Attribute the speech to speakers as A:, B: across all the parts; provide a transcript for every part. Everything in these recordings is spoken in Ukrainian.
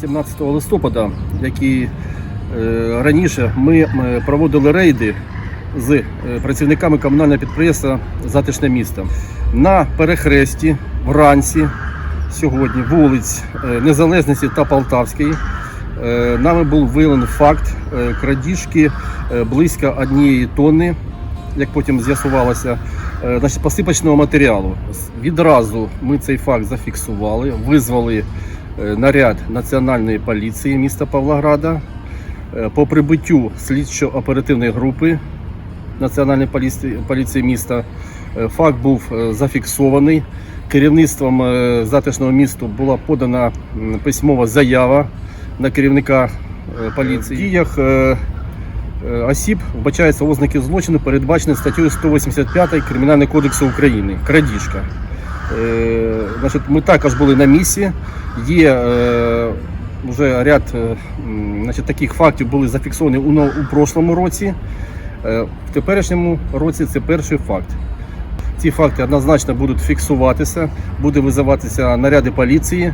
A: 17 листопада, які е, раніше ми е, проводили рейди з е, працівниками комунального підприємства Затишне місто на перехресті вранці сьогодні вулиць Незалежності та Полтавської. Нами був виявлений факт крадіжки близько однієї тонни, як потім з'ясувалося, посипочного матеріалу. Відразу ми цей факт зафіксували, визвали наряд Національної поліції міста Павлограда. Е, По прибуттю слідчо-оперативної групи Національної поліції, міста е, факт був е, зафіксований. Керівництвом е, затишного місту була подана письмова заява на керівника е, поліції. В діях е, е, осіб вбачаються ознаки злочину, передбачені статтею 185 Кримінального кодексу України. Крадіжка. Е, Значить, ми також були на місці. Є е, вже ряд е, значить, таких фактів були зафіксовані у, у прошлому році. В теперішньому році це перший факт. Ці факти однозначно будуть фіксуватися, буде визиватися наряди поліції,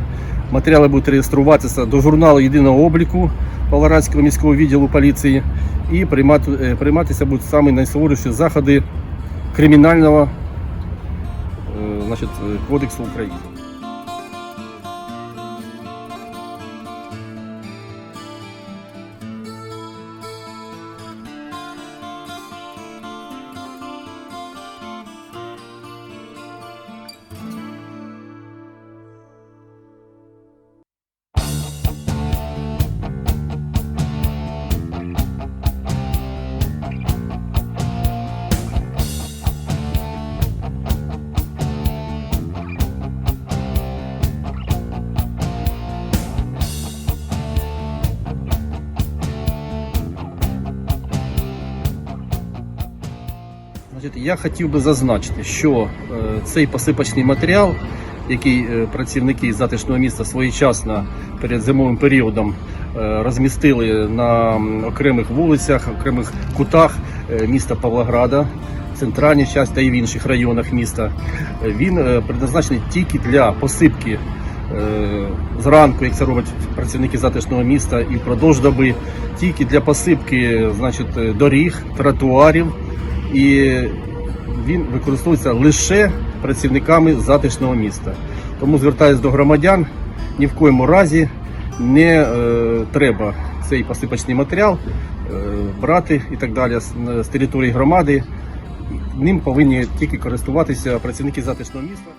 A: матеріали будуть реєструватися до журналу єдиного обліку Павлоградського міського відділу поліції і приймати, прийматися будуть самі найсуворіші заходи кримінального е, кодексу е, я хотів би зазначити, що е, цей посипочний матеріал, який е, працівники затишного міста своєчасно перед зимовим періодом е, розмістили на окремих вулицях, окремих кутах міста Павлограда, центральній часті та й в інших районах міста, він предназначений тільки для посипки зранку, як це роблять працівники затишного міста, і впродовж доби, тільки для посипки значить, доріг, тротуарів і він використовується лише працівниками затишного міста. Тому звертаюся до громадян, ні в коєму разі не е, треба цей посипачний матеріал е, брати і так далі з, з території громади. Ним повинні тільки користуватися працівники затишного міста.